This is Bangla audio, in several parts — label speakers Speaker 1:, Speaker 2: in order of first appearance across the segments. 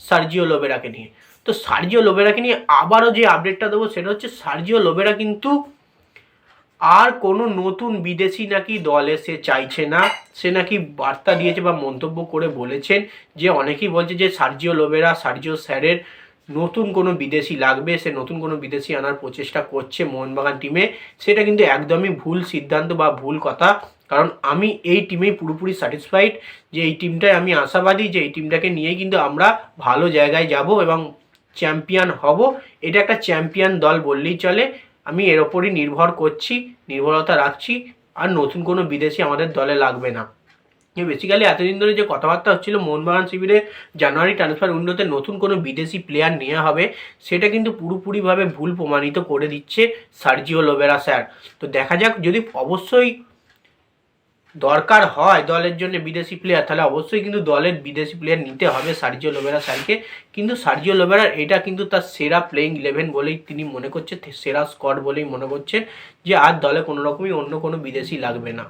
Speaker 1: সার্জিও লোবেরাকে নিয়ে। তো সার্জিও লোবেরাকে নিয়ে আবারও যে আপডেটটা দেবো সেটা হচ্ছে সার্জিও লোবেরা কিন্তু আর কোনো নতুন বিদেশি নাকি দলে সে চাইছে না। সে নাকি বার্তা দিয়েছে বা মন্তব্য করে বলেছেন যে অনেকেই বলছে যে সার্জিও লোবেরা, সার্জিও স্যারের নতুন কোনো বিদেশি লাগবে, সে নতুন কোনো বিদেশি আনার প্রচেষ্টা করছে মোহনবাগান টিমে সেটা কিন্তু একদমই ভুল সিদ্ধান্ত বা ভুল কথা। কারণ আমি এই টিমেই পুরোপুরি স্যাটিসফাইড যে এই টিমটায় আমি আশাবাদী যে এই টিমটাকে নিয়েই কিন্তু আমরা ভালো জায়গায় যাব এবং চ্যাম্পিয়ন হব। এটা একটা চ্যাম্পিয়ন দল বললেই চলে। আমি এর ওপরই নির্ভর করছি, নির্ভরতা রাখছি, আর নতুন কোনো বিদেশি আমাদের দলে লাগবে না। বেসিক্যালি এতদিন ধরে যে কথাবার্তা হচ্ছিল, মোহনবাগান শিবিরে জানুয়ারি ট্রান্সফার উইন্ডোতে নতুন কোনো বিদেশি প্লেয়ার নেওয়া হবে, সেটা কিন্তু পুরোপুরিভাবে ভুল প্রমাণিত করে দিচ্ছে সার্জিও লোবেরা স্যার। তো দেখা যাক, যদি অবশ্যই দরকার হয় দলের জন্য বিদেশি প্লেয়ার তাহলে অবশ্যই কিন্তু দলের বিদেশি প্লেয়ার নিতে হবে সার্জিও লোবেরা স্যারকে। কিন্তু সার্জিও লোবেরার এটা কিন্তু তার সেরা প্লেইং ইলেভেন বলেই তিনি মনে করছেন সেরা স্কোয়াড বলেই মনে করছেন যে আর দলে কোনো রকমই অন্য কোনো বিদেশি লাগবে না।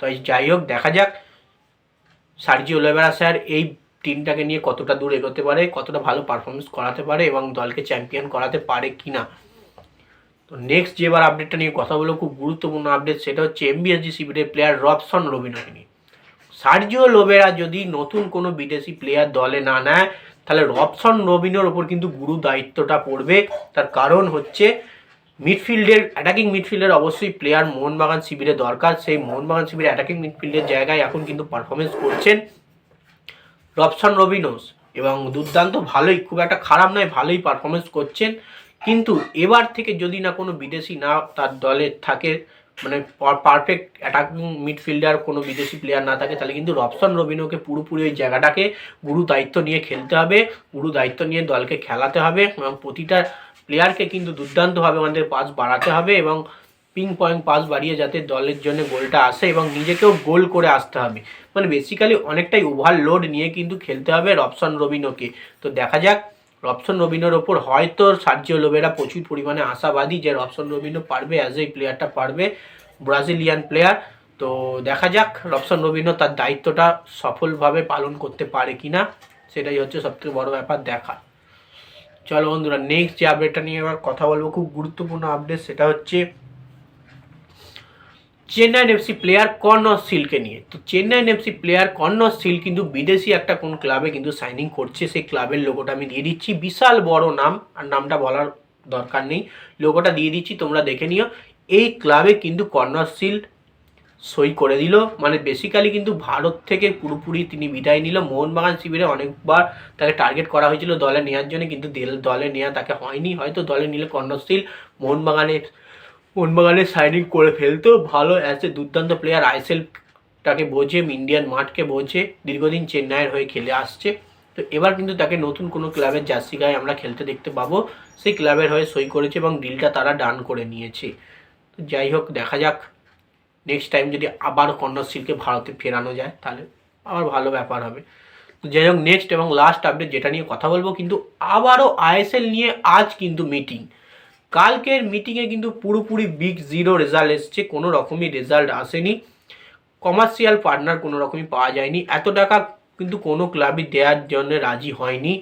Speaker 1: তো যাই হোক, দেখা যাক সার্জিও লোবেরা স্যার এই টিমটাকে নিয়ে কতটা দূর এগোতে পারে, কতটা ভালো পারফরমেন্স করাতে পারে এবং দলকে চ্যাম্পিয়ন করাতে পারে কি না তো নেক্সট যে এবার আপডেটটা নিয়ে কথা বলব, খুব গুরুত্বপূর্ণ আপডেট সেটা হচ্ছে এমবিএসজি শিবিরের প্লেয়ার রবসন রবিনকে নিয়ে। সার্জিও লোবেরা যদি নতুন কোনো বিদেশি প্লেয়ার দলে না নেয়, তাহলে রবসন রবিনোর ওপর কিন্তু গুরু দায়িত্বটা পড়বে। তার কারণ হচ্ছে মিডফিল্ডের অ্যাটাকিং মিডফিল্ডের অবশ্যই প্লেয়ার মোহনবাগান শিবিরে দরকার। সেই মোহনবাগান শিবিরে অ্যাটাকিং মিডফিল্ডের জায়গায় এখন কিন্তু পারফরমেন্স করছেন রবসন রবিনোস এবং দুর্দান্ত ভালোই, খুব একটা খারাপ নয়, ভালোই পারফরমেন্স করছেন। কিন্তু এবার থেকে যদি না কোনো বিদেশি না তার দলে থাকে মানে পারফেক্ট অ্যাটাকিং মিডফিল্ডার কোনো বিদেশি প্লেয়ার না থাকে, তাহলে কিন্তু রবসন রবিনোকে পুরোপুরি ওই জায়গাটাকে গুরু দায়িত্ব নিয়ে খেলতে হবে, গুরু দায়িত্ব নিয়ে দলকে খেলাতে হবে এবং প্রতিটা প্লেয়ারকে কিন্তু দুর্দান্তভাবে আমাদের পাস বাড়াতে হবে এবং পিং পয়েন্ট পাস বাড়িয়ে যাতে দলের জন্য গোলটা আসে এবং নিজেকেও গোল করে আসতে হবে। মানে বেসিক্যালি অনেকটাই ওভারলোড নিয়ে কিন্তু খেলতে হবে রবসন রবিনোকে তো দেখা যাক রবসন রবিনোর ওপর হয়তো সার্জিও লোবেরা প্রচুর পরিমাণে আশাবাদী যে রবসন রবিনো পারবে অ্যাজ এই প্লেয়ারটা পারবে ব্রাজিলিয়ান প্লেয়ার তো দেখা যাক রবসন রবিনো তার দায়িত্বটা সফলভাবে পালন করতে পারে কি না সেটাই হচ্ছে সবথেকে বড় ব্যাপার দেখা। চলো বন্ধুরা নেক্সট যে আপডেটটা নিয়ে এবার কথা বলব, খুব গুরুত্বপূর্ণ আপডেট সেটা হচ্ছে চেন্নাইন এফসি প্লেয়ার কর্নর সিলকে নিয়ে। তো Chennaiyin FC player Connor Shields কিন্তু বিদেশি একটা কোন ক্লাবে কিন্তু সাইনিং করছে। সেই ক্লাবের লোগোটা আমি দিয়ে দিচ্ছি। বিশাল বড় নাম, আর নামটা বলার দরকার নেই। লোগোটা দিয়ে দিচ্ছি, তোমরা দেখে নিও। এই ক্লাবে কিন্তু কর্নর সিল সই করে দিল। মানে বেসিক্যালি কিন্তু ভারত থেকে পুরোপুরি তিনি বিদায় নিল। মোহনবাগান শিবিরে অনেকবার তাকে টার্গেট করা হয়েছিল দলে নেওয়ার জন্য, কিন্তু দলে নেওয়া তাকে হয়নি। হয়তো দলে নিলে কর্ণশীল মোহনবাগানের মোহনবাগানের সাইনিং করে ফেলতো। ভালো অ্যাজ এ দুর্দান্ত প্লেয়ার আইএসএলটাকে বোঝে ইন্ডিয়ান মাঠকে বোঝে, দীর্ঘদিন চেন্নাইয়ের হয়ে খেলে আসছে। তো এবার কিন্তু তাকে নতুন কোনো ক্লাবের জার্সি গায়ে আমরা খেলতে দেখতে পাবো। সেই ক্লাবের হয়ে সই করেছে এবং ডিলটা তারা ডান করে নিয়েছে। তো যাই হোক, দেখা যাক। নেক্সট টাইম যদি আবার কন্যাশ্রীকে ভারতে ফেরানো যায়, তাহলে আবার ভালো ব্যাপার হবে। তো যাই হোক নেক্সট এবং লাস্ট আপডেট যেটা নিয়ে কথা বলব, কিন্তু আবারও আইএসএল নিয়ে আজ কিন্তু মিটিং কালকের মিটিংয়ে কিন্তু পুরোপুরি বিগ জিরো রেজাল্ট এসছে, কোনো রকমই রেজাল্ট আসেনি। কমার্শিয়াল পার্টনার কোনো রকমই পাওয়া যায়নি। এত টাকা কিন্তু কোনো ক্লাবই দেওয়ার জন্য রাজি হয়নি।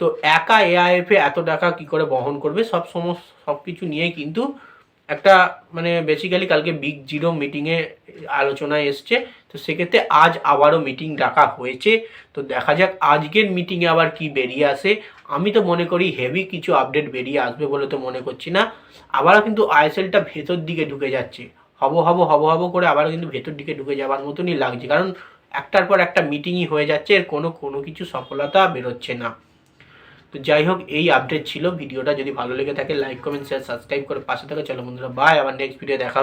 Speaker 1: তো একা এআইএফে এত টাকা কি করে বহন করবে? সব সমস্ত সব কিছু নিয়ে কিন্তু একটা মানে বেসিক্যালি কালকে বিগ জিরো মিটিংয়ে আলোচনায় এসছে, তো সেক্ষেত্রে আজ আবারও মিটিং ডাকা হয়েছে। তো দেখা যাক আজকের মিটিংয়ে আবার কি বেরিয়ে আসে। আমি তো মনে করি হেভি কিছু আপডেট বেরিয়ে আসবে বলে তো মনে করছি না। আবারও কিন্তু আইএসএলটা ভেতর দিকে ঢুকে যাচ্ছে। হব হব হব হব করে আবারও কিন্তু ভেতর দিকে ঢুকে যাওয়ার মতনই লাগছে। কারণ একটার পর একটা মিটিংই হয়ে যাচ্ছে, এর কোনো কোনো কিছু সফলতা বেরোচ্ছে না। তো যাই হোক, এই আপডেট ছিল। ভিডিওটা যদি ভালো লেগে থাকে লাইক কমেন্ট শেয়ার সাবস্ক্রাইব করে পাশে থাকে। চলো বন্ধুরা বাই আবার নেক্সট ভিডিও দেখা